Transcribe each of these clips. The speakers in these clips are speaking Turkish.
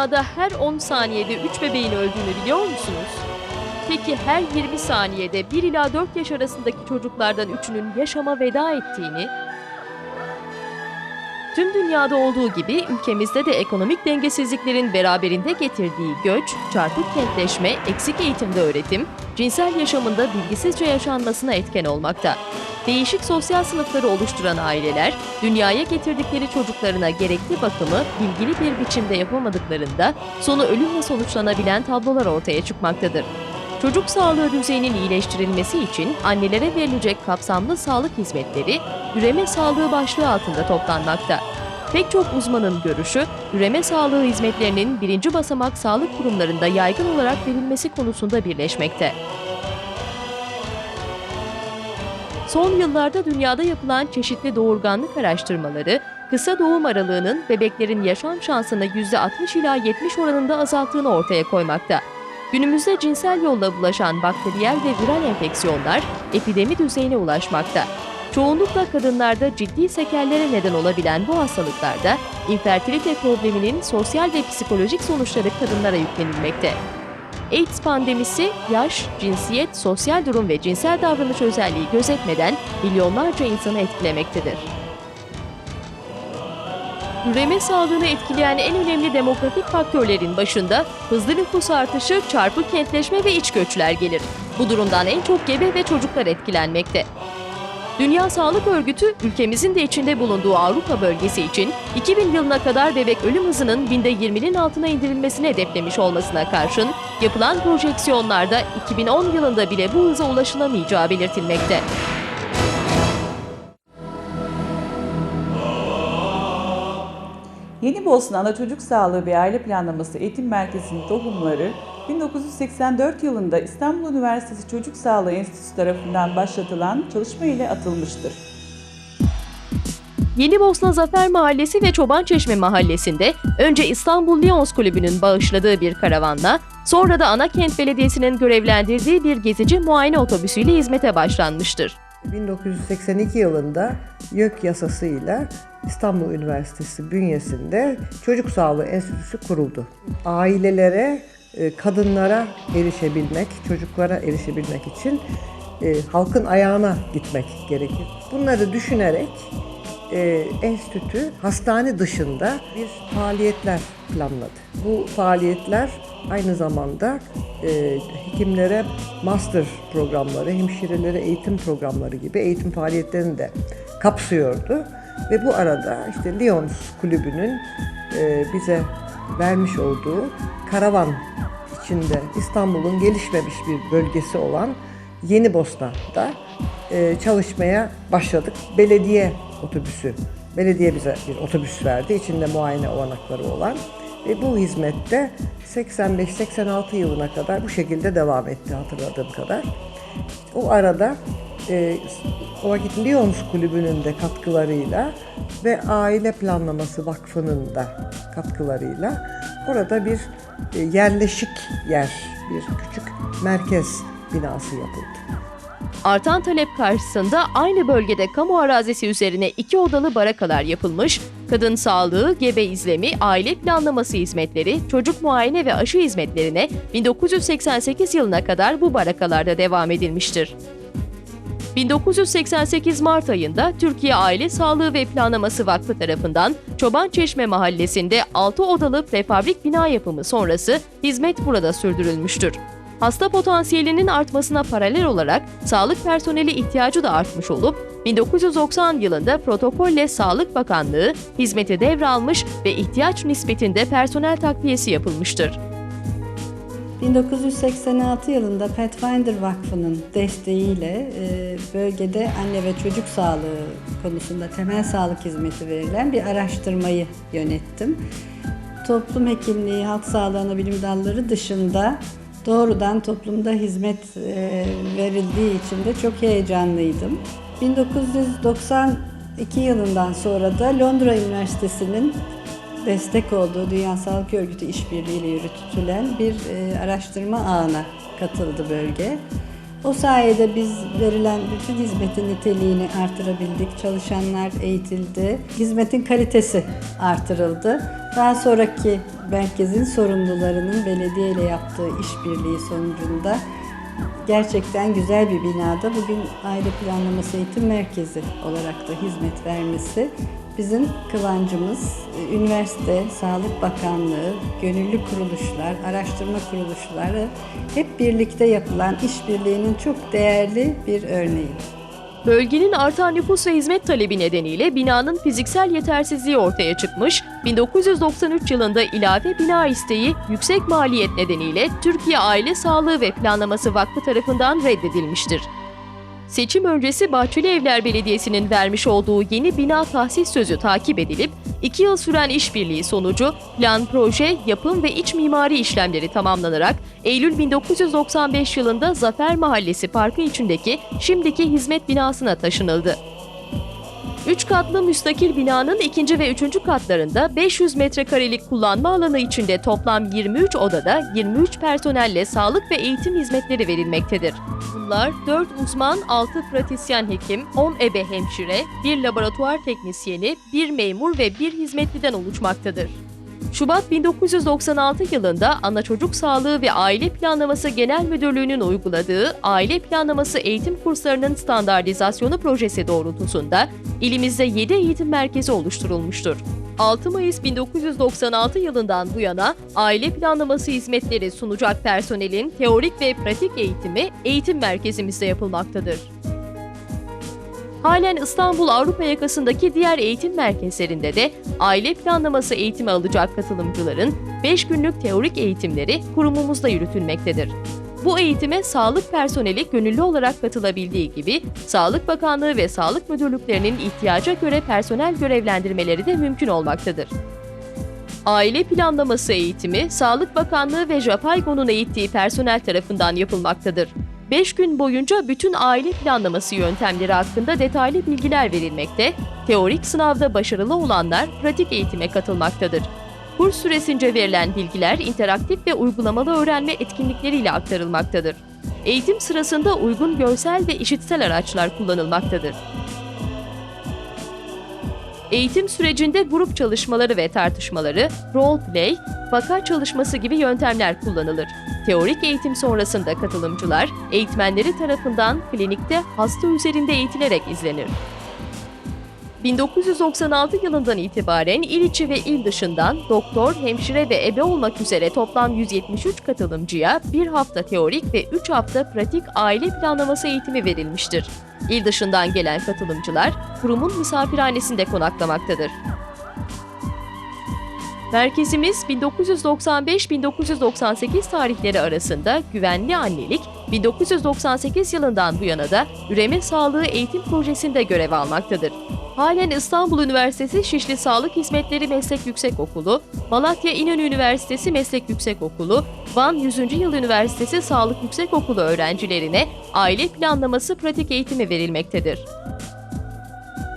Dünyada her 10 saniyede 3 bebeğin öldüğünü biliyor musunuz? Peki her 20 saniyede 1 ila 4 yaş arasındaki çocuklardan 3'ünün yaşama veda ettiğini, tüm dünyada olduğu gibi ülkemizde de ekonomik dengesizliklerin beraberinde getirdiği göç, çarpık kentleşme, eksik eğitimde öğretim, cinsel yaşamında bilgisizce yaşanmasına etken olmakta. Değişik sosyal sınıfları oluşturan aileler, dünyaya getirdikleri çocuklarına gerekli bakımı bilgili bir biçimde yapamadıklarında sonu ölümle sonuçlanabilen tablolar ortaya çıkmaktadır. Çocuk sağlığı düzeyinin iyileştirilmesi için annelere verilecek kapsamlı sağlık hizmetleri üreme sağlığı başlığı altında toplanmakta. Pek çok uzmanın görüşü, üreme sağlığı hizmetlerinin birinci basamak sağlık kurumlarında yaygın olarak verilmesi konusunda birleşmekte. Son yıllarda dünyada yapılan çeşitli doğurganlık araştırmaları, kısa doğum aralığının bebeklerin yaşam şansını %60 ila 70 oranında azalttığını ortaya koymakta. Günümüzde cinsel yolla bulaşan bakteriyel ve viral enfeksiyonlar epidemi düzeyine ulaşmakta. Çoğunlukla kadınlarda ciddi sekellere neden olabilen bu hastalıklarda infertilite probleminin sosyal ve psikolojik sonuçları kadınlara yüklenilmekte. AIDS pandemisi yaş, cinsiyet, sosyal durum ve cinsel davranış özelliği gözetmeden milyonlarca insanı etkilemektedir. Üreme sağlığını etkileyen en önemli demografik faktörlerin başında hızlı nüfus artışı, çarpık kentleşme ve iç göçler gelir. Bu durumdan en çok gebe ve çocuklar etkilenmekte. Dünya Sağlık Örgütü ülkemizin de içinde bulunduğu Avrupa bölgesi için 2000 yılına kadar bebek ölüm hızının binde 20'nin altına indirilmesini hedeflemiş olmasına karşın yapılan projeksiyonlarda 2010 yılında bile bu hıza ulaşılamayacağı belirtilmekte. Yeni Bosna Ana Çocuk Sağlığı ve Aile Planlaması Eğitim Merkezi'nin tohumları 1984 yılında İstanbul Üniversitesi Çocuk Sağlığı Enstitüsü tarafından başlatılan çalışma ile atılmıştır. Yeni Bosna Zafer Mahallesi ve Çobançeşme Mahallesi'nde önce İstanbul Lions Kulübü'nün bağışladığı bir karavanla, sonra da Anakent Belediyesi'nin görevlendirdiği bir gezici muayene otobüsüyle hizmete başlanmıştır. 1982 yılında YÖK yasasıyla İstanbul Üniversitesi bünyesinde Çocuk Sağlığı Enstitüsü kuruldu. Ailelere, e, kadınlara erişebilmek, çocuklara erişebilmek için e, halkın ayağına gitmek gerekir. Bunları düşünerek e, enstitü hastane dışında bir faaliyetler planladı. Bu faaliyetler aynı zamanda e, hekimlere master programları, hemşirelere eğitim programları gibi eğitim faaliyetlerini de kapsıyordu. Ve bu arada işte Lions Kulübü'nün e, bize vermiş olduğu karavan içinde İstanbul'un gelişmemiş bir bölgesi olan Yeni Bosna'da e, çalışmaya başladık. Belediye otobüsü, belediye bize bir otobüs verdi. içinde muayene olanakları olan. Ve bu hizmette 85-86 yılına kadar bu şekilde devam etti hatırladığım kadar. O arada e, o vakit Lions Kulübü'nün de katkılarıyla ve Aile Planlaması Vakfı'nın da katkılarıyla orada bir e, yerleşik yer, bir küçük merkez binası yapıldı. Artan talep karşısında aynı bölgede kamu arazisi üzerine iki odalı barakalar yapılmış, kadın sağlığı, gebe izlemi, aile planlaması hizmetleri, çocuk muayene ve aşı hizmetlerine 1988 yılına kadar bu barakalarda devam edilmiştir. 1988 Mart ayında Türkiye Aile Sağlığı ve Planlaması Vakfı tarafından Çobançeşme Mahallesi'nde 6 odalı prefabrik bina yapımı sonrası hizmet burada sürdürülmüştür. Hasta potansiyelinin artmasına paralel olarak sağlık personeli ihtiyacı da artmış olup 1990 yılında protokolle Sağlık Bakanlığı hizmeti devralmış ve ihtiyaç nispetinde personel takviyesi yapılmıştır. 1986 yılında Pathfinder Vakfı'nın desteğiyle e, bölgede anne ve çocuk sağlığı konusunda temel sağlık hizmeti verilen bir araştırmayı yönettim. Toplum hekimliği, halk sağlığı ana bilim dalları dışında doğrudan toplumda hizmet e, verildiği için de çok heyecanlıydım. 1992 yılından sonra da Londra Üniversitesi'nin destek olduğu Dünya Sağlık Örgütü işbirliğiyle yürütülen bir e, araştırma ağına katıldı bölge. O sayede biz verilen bütün hizmetin niteliğini artırabildik. Çalışanlar eğitildi. Hizmetin kalitesi artırıldı. Daha sonraki merkezin sorumlularının belediye ile yaptığı işbirliği sonucunda gerçekten güzel bir binada bugün Aile Planlaması Eğitim Merkezi olarak da hizmet vermesi bizim kıvancımız. Ee, Üniversite, Sağlık Bakanlığı, gönüllü kuruluşlar, araştırma kuruluşları hep birlikte yapılan işbirliğinin çok değerli bir örneği. Bölgenin artan nüfus ve hizmet talebi nedeniyle binanın fiziksel yetersizliği ortaya çıkmış, 1993 yılında ilave bina isteği yüksek maliyet nedeniyle Türkiye Aile Sağlığı ve Planlaması Vakfı tarafından reddedilmiştir. Seçim öncesi Bahçeli Evler Belediyesi'nin vermiş olduğu yeni bina tahsis sözü takip edilip, 2 yıl süren işbirliği sonucu plan proje, yapım ve iç mimari işlemleri tamamlanarak Eylül 1995 yılında Zafer Mahallesi Parkı içindeki şimdiki hizmet binasına taşınıldı. 3 katlı müstakil binanın ikinci ve üçüncü katlarında 500 metrekarelik kullanma alanı içinde toplam 23 odada 23 personelle sağlık ve eğitim hizmetleri verilmektedir. Bunlar 4 uzman, 6 pratisyen hekim, 10 ebe hemşire, 1 laboratuvar teknisyeni, 1 memur ve 1 hizmetliden oluşmaktadır. Şubat 1996 yılında Ana Çocuk Sağlığı ve Aile Planlaması Genel Müdürlüğü'nün uyguladığı Aile Planlaması Eğitim Kurslarının Standartizasyonu projesi doğrultusunda ilimizde 7 eğitim merkezi oluşturulmuştur. 6 Mayıs 1996 yılından bu yana aile planlaması hizmetleri sunacak personelin teorik ve pratik eğitimi eğitim merkezimizde yapılmaktadır. Halen İstanbul Avrupa yakasındaki diğer eğitim merkezlerinde de aile planlaması eğitimi alacak katılımcıların 5 günlük teorik eğitimleri kurumumuzda yürütülmektedir. Bu eğitime sağlık personeli gönüllü olarak katılabildiği gibi Sağlık Bakanlığı ve Sağlık Müdürlüklerinin ihtiyaca göre personel görevlendirmeleri de mümkün olmaktadır. Aile planlaması eğitimi Sağlık Bakanlığı ve JAPAYGO'nun eğittiği personel tarafından yapılmaktadır. 5 gün boyunca bütün aile planlaması yöntemleri hakkında detaylı bilgiler verilmekte, teorik sınavda başarılı olanlar pratik eğitime katılmaktadır. Kurs süresince verilen bilgiler interaktif ve uygulamalı öğrenme etkinlikleriyle aktarılmaktadır. Eğitim sırasında uygun görsel ve işitsel araçlar kullanılmaktadır. Eğitim sürecinde grup çalışmaları ve tartışmaları, role play, vaka çalışması gibi yöntemler kullanılır. Teorik eğitim sonrasında katılımcılar, eğitmenleri tarafından klinikte hasta üzerinde eğitilerek izlenir. 1996 yılından itibaren il içi ve il dışından doktor, hemşire ve ebe olmak üzere toplam 173 katılımcıya bir hafta teorik ve 3 hafta pratik aile planlaması eğitimi verilmiştir. İl dışından gelen katılımcılar kurumun misafirhanesinde konaklamaktadır. Merkezimiz 1995-1998 tarihleri arasında güvenli annelik, 1998 yılından bu yana da üreme sağlığı eğitim projesinde görev almaktadır. Halen İstanbul Üniversitesi Şişli Sağlık Hizmetleri Meslek Yüksekokulu, Malatya İnönü Üniversitesi Meslek Yüksekokulu, Van 100. Yıl Üniversitesi Sağlık Yüksekokulu öğrencilerine aile planlaması pratik eğitimi verilmektedir.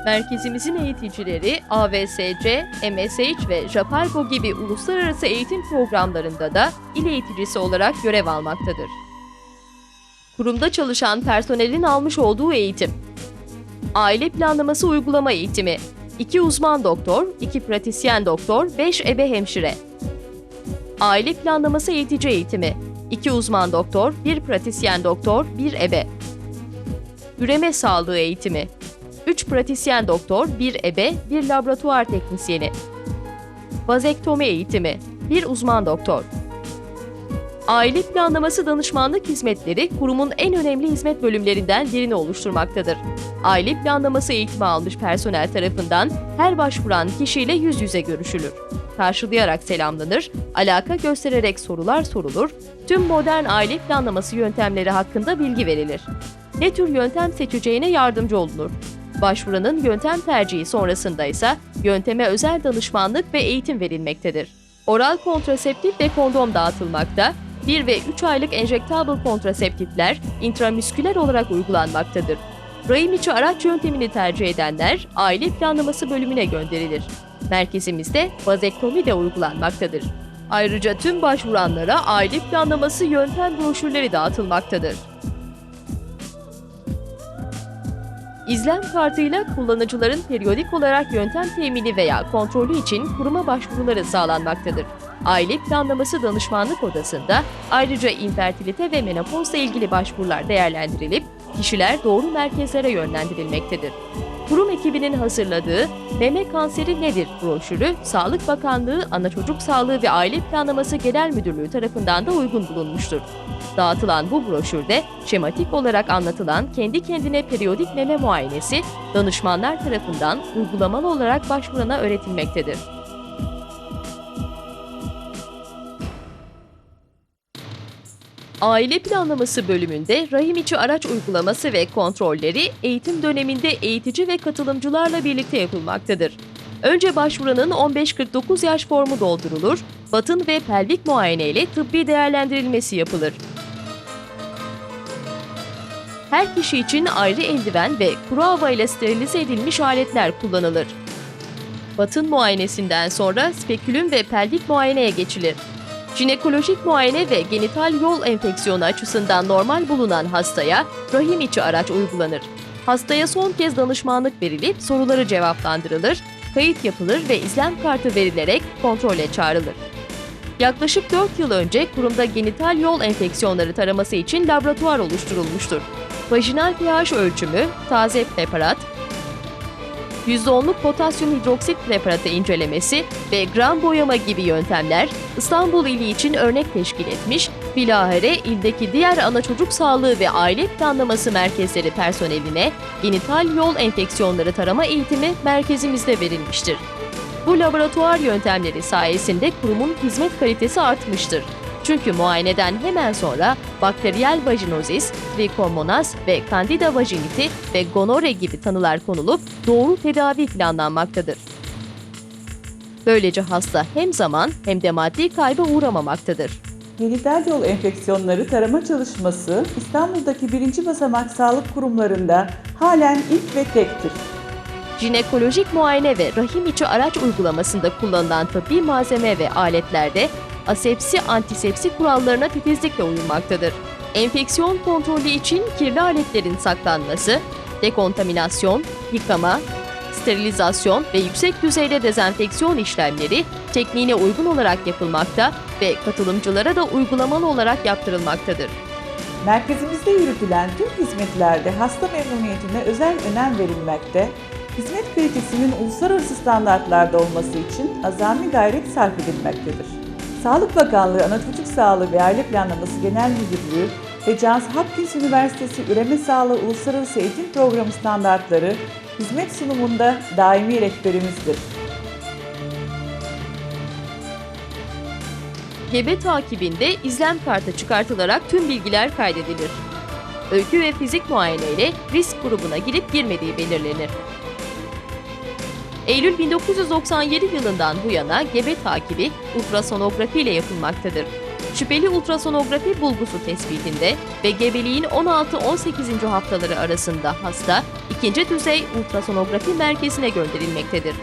Merkezimizin eğiticileri AVSC, MSH ve JAPARGO gibi uluslararası eğitim programlarında da il eğiticisi olarak görev almaktadır. Kurumda çalışan personelin almış olduğu eğitim Aile planlaması uygulama eğitimi 2 uzman doktor, 2 pratisyen doktor, 5 ebe hemşire Aile planlaması eğitici eğitimi 2 uzman doktor, 1 pratisyen doktor, 1 ebe Üreme sağlığı eğitimi 3 pratisyen doktor, 1 ebe, 1 laboratuvar teknisyeni. Vazektomi eğitimi, 1 uzman doktor. Aile planlaması danışmanlık hizmetleri kurumun en önemli hizmet bölümlerinden birini oluşturmaktadır. Aile planlaması eğitimi almış personel tarafından her başvuran kişiyle yüz yüze görüşülür. Karşılayarak selamlanır, alaka göstererek sorular sorulur, tüm modern aile planlaması yöntemleri hakkında bilgi verilir. Ne tür yöntem seçeceğine yardımcı olunur. Başvuranın yöntem tercihi sonrasında ise yönteme özel danışmanlık ve eğitim verilmektedir. Oral kontraseptif ve kondom dağıtılmakta, 1 ve 3 aylık enjektable kontraseptifler intramüsküler olarak uygulanmaktadır. Rahim içi araç yöntemini tercih edenler aile planlaması bölümüne gönderilir. Merkezimizde vazektomi de uygulanmaktadır. Ayrıca tüm başvuranlara aile planlaması yöntem broşürleri dağıtılmaktadır. İzlem kartıyla kullanıcıların periyodik olarak yöntem temini veya kontrolü için kuruma başvuruları sağlanmaktadır. Aile Planlaması Danışmanlık Odası'nda ayrıca infertilite ve menopozla ilgili başvurular değerlendirilip kişiler doğru merkezlere yönlendirilmektedir. Kurum ekibinin hazırladığı Meme Kanseri Nedir broşürü Sağlık Bakanlığı Ana Çocuk Sağlığı ve Aile Planlaması Genel Müdürlüğü tarafından da uygun bulunmuştur. Dağıtılan bu broşürde şematik olarak anlatılan kendi kendine periyodik meme muayenesi danışmanlar tarafından uygulamalı olarak başvurana öğretilmektedir. Aile planlaması bölümünde rahim içi araç uygulaması ve kontrolleri eğitim döneminde eğitici ve katılımcılarla birlikte yapılmaktadır. Önce başvuranın 15-49 yaş formu doldurulur, batın ve pelvik muayene ile tıbbi değerlendirilmesi yapılır. Her kişi için ayrı eldiven ve kuru hava ile sterilize edilmiş aletler kullanılır. Batın muayenesinden sonra spekülüm ve pelvik muayeneye geçilir. Jinekolojik muayene ve genital yol enfeksiyonu açısından normal bulunan hastaya rahim içi araç uygulanır. Hastaya son kez danışmanlık verilip soruları cevaplandırılır, kayıt yapılır ve izlem kartı verilerek kontrole çağrılır. Yaklaşık 4 yıl önce kurumda genital yol enfeksiyonları taraması için laboratuvar oluşturulmuştur. Vajinal pH ölçümü, taze preparat, %10'luk potasyum hidroksit preparatı incelemesi ve gram boyama gibi yöntemler İstanbul ili için örnek teşkil etmiş, bilahare ildeki diğer ana çocuk sağlığı ve aile planlaması merkezleri personeline genital yol enfeksiyonları tarama eğitimi merkezimizde verilmiştir. Bu laboratuvar yöntemleri sayesinde kurumun hizmet kalitesi artmıştır. Çünkü muayeneden hemen sonra bakteriyel vajinozis, trichomonas ve candida vaginitis ve gonore gibi tanılar konulup doğru tedavi planlanmaktadır. Böylece hasta hem zaman hem de maddi kayba uğramamaktadır. Genital yol enfeksiyonları tarama çalışması İstanbul'daki birinci basamak sağlık kurumlarında halen ilk ve tektir. Jinekolojik muayene ve rahim içi araç uygulamasında kullanılan tıbbi malzeme ve aletlerde asepsi antisepsi kurallarına titizlikle uyulmaktadır. Enfeksiyon kontrolü için kirli aletlerin saklanması, dekontaminasyon, yıkama, sterilizasyon ve yüksek düzeyde dezenfeksiyon işlemleri tekniğine uygun olarak yapılmakta ve katılımcılara da uygulamalı olarak yaptırılmaktadır. Merkezimizde yürütülen tüm hizmetlerde hasta memnuniyetine özel önem verilmekte, hizmet kalitesinin uluslararası standartlarda olması için azami gayret sarf edilmektedir. Sağlık Bakanlığı Ana Çocuk Sağlığı ve Aile Planlaması Genel Müdürlüğü ve Johns Hopkins Üniversitesi Üreme Sağlığı Uluslararası Eğitim Programı standartları hizmet sunumunda daimi rehberimizdir. Gebe takibinde izlem kartı çıkartılarak tüm bilgiler kaydedilir. Öykü ve fizik muayene ile risk grubuna girip girmediği belirlenir. Eylül 1997 yılından bu yana gebe takibi ultrasonografi ile yapılmaktadır. Şüpheli ultrasonografi bulgusu tespitinde ve gebeliğin 16-18. haftaları arasında hasta ikinci düzey ultrasonografi merkezine gönderilmektedir.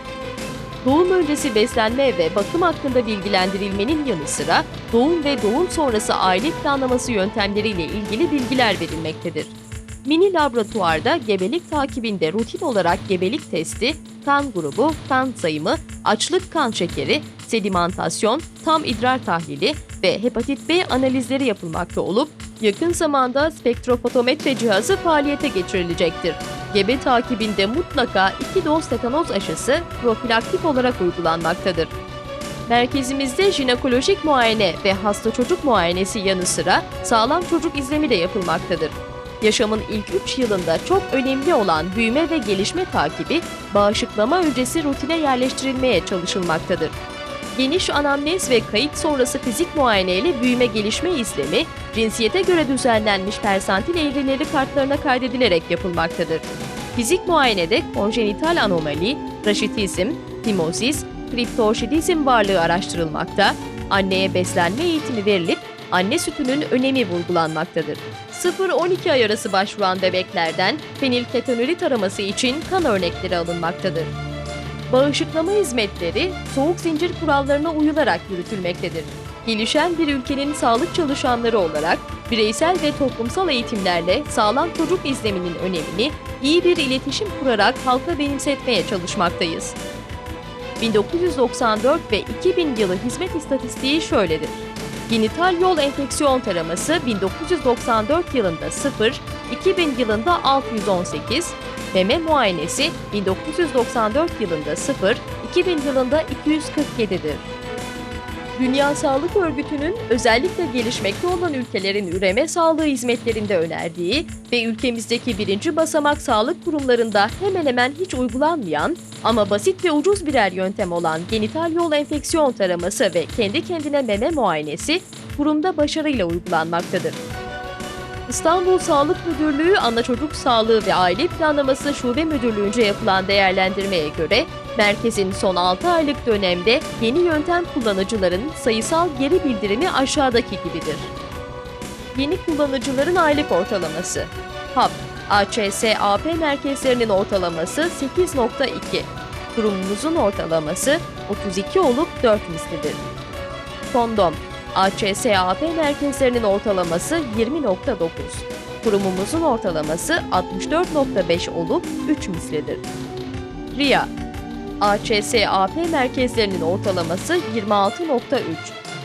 Doğum öncesi beslenme ve bakım hakkında bilgilendirilmenin yanı sıra doğum ve doğum sonrası aile planlaması yöntemleriyle ilgili bilgiler verilmektedir. Mini laboratuvarda gebelik takibinde rutin olarak gebelik testi, kan grubu, kan sayımı, açlık kan şekeri, sedimentasyon, tam idrar tahlili ve hepatit B analizleri yapılmakta olup yakın zamanda spektrofotometre cihazı faaliyete geçirilecektir. Gebe takibinde mutlaka 2 doz tetanoz aşısı profilaktik olarak uygulanmaktadır. Merkezimizde jinekolojik muayene ve hasta çocuk muayenesi yanı sıra sağlam çocuk izlemi de yapılmaktadır. Yaşamın ilk 3 yılında çok önemli olan büyüme ve gelişme takibi, bağışıklama öncesi rutine yerleştirilmeye çalışılmaktadır. Geniş anamnez ve kayıt sonrası fizik muayene ile büyüme gelişme izlemi, cinsiyete göre düzenlenmiş persantil eğrileri kartlarına kaydedilerek yapılmaktadır. Fizik muayenede konjenital anomali, raşitizm, timozis, kriptorşidizm varlığı araştırılmakta, anneye beslenme eğitimi verilip anne sütünün önemi vurgulanmaktadır. 0-12 ay arası başvuran bebeklerden fenilketonuri taraması için kan örnekleri alınmaktadır. Bağışıklama hizmetleri soğuk zincir kurallarına uyularak yürütülmektedir. Gelişen bir ülkenin sağlık çalışanları olarak bireysel ve toplumsal eğitimlerle sağlam çocuk izleminin önemini iyi bir iletişim kurarak halka benimsetmeye çalışmaktayız. 1994 ve 2000 yılı hizmet istatistiği şöyledir. Genital yol enfeksiyon taraması 1994 yılında 0, 2000 yılında 618, meme muayenesi 1994 yılında 0, 2000 yılında 247'dir. Dünya Sağlık Örgütü'nün özellikle gelişmekte olan ülkelerin üreme sağlığı hizmetlerinde önerdiği ve ülkemizdeki birinci basamak sağlık kurumlarında hemen hemen hiç uygulanmayan ama basit ve ucuz birer yöntem olan genital yol enfeksiyon taraması ve kendi kendine meme muayenesi kurumda başarıyla uygulanmaktadır. İstanbul Sağlık Müdürlüğü Ana Çocuk Sağlığı ve Aile Planlaması Şube Müdürlüğü'nce yapılan değerlendirmeye göre merkezin son 6 aylık dönemde yeni yöntem kullanıcıların sayısal geri bildirimi aşağıdaki gibidir. Yeni kullanıcıların aylık ortalaması HAP, AÇS-AP merkezlerinin ortalaması 8.2, kurumumuzun ortalaması 32 olup 4 mislidir. Kondom, AÇS-AP merkezlerinin ortalaması 20.9. Kurumumuzun ortalaması 64.5 olup 3 mislidir. RIA, AÇS-AP merkezlerinin ortalaması 26.3.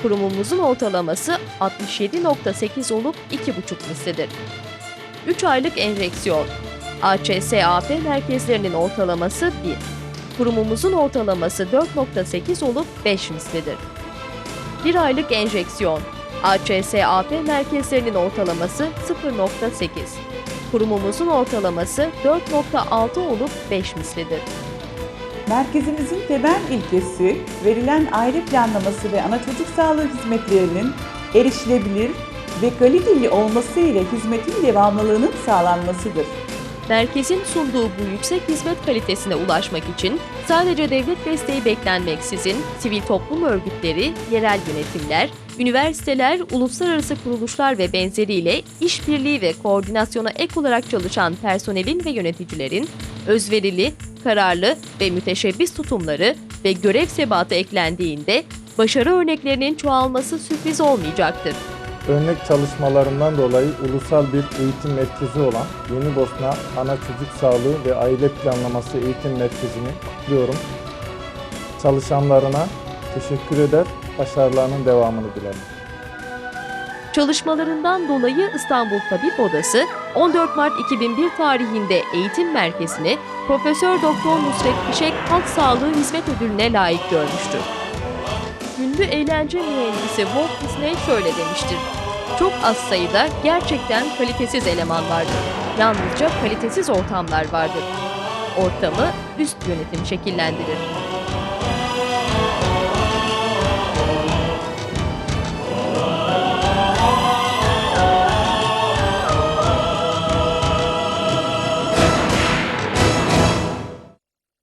Kurumumuzun ortalaması 67.8 olup 2,5 mislidir. 3 aylık enjeksiyon, AÇS-AP merkezlerinin ortalaması 1. Kurumumuzun ortalaması 4.8 olup 5 mislidir. 1 aylık enjeksiyon. AÇS-AP merkezlerinin ortalaması 0.8. Kurumumuzun ortalaması 4.6 olup 5 mislidir. Merkezimizin temel ilkesi verilen aile planlaması ve ana çocuk sağlığı hizmetlerinin erişilebilir ve kaliteli olması ile hizmetin devamlılığının sağlanmasıdır. Merkezin sunduğu bu yüksek hizmet kalitesine ulaşmak için sadece devlet desteği beklenmeksizin sivil toplum örgütleri, yerel yönetimler, üniversiteler, uluslararası kuruluşlar ve benzeriyle işbirliği ve koordinasyona ek olarak çalışan personelin ve yöneticilerin özverili, kararlı ve müteşebbis tutumları ve görev sebatı eklendiğinde başarı örneklerinin çoğalması sürpriz olmayacaktır. Örnek çalışmalarından dolayı ulusal bir eğitim merkezi olan Yeni Bosna Ana Çocuk Sağlığı ve Aile Planlaması Eğitim Merkezi'ni kutluyorum. Çalışanlarına teşekkür eder, başarılarının devamını dilerim. Çalışmalarından dolayı İstanbul Tabip Odası 14 Mart 2001 tarihinde eğitim merkezini Profesör Doktor Nusret Fişek Halk Sağlığı Hizmet Ödülüne layık görmüştür. Ünlü eğlence mühendisi Walt Disney şöyle demiştir. Çok az sayıda gerçekten kalitesiz eleman vardır. Yalnızca kalitesiz ortamlar vardır. Ortamı üst yönetim şekillendirir.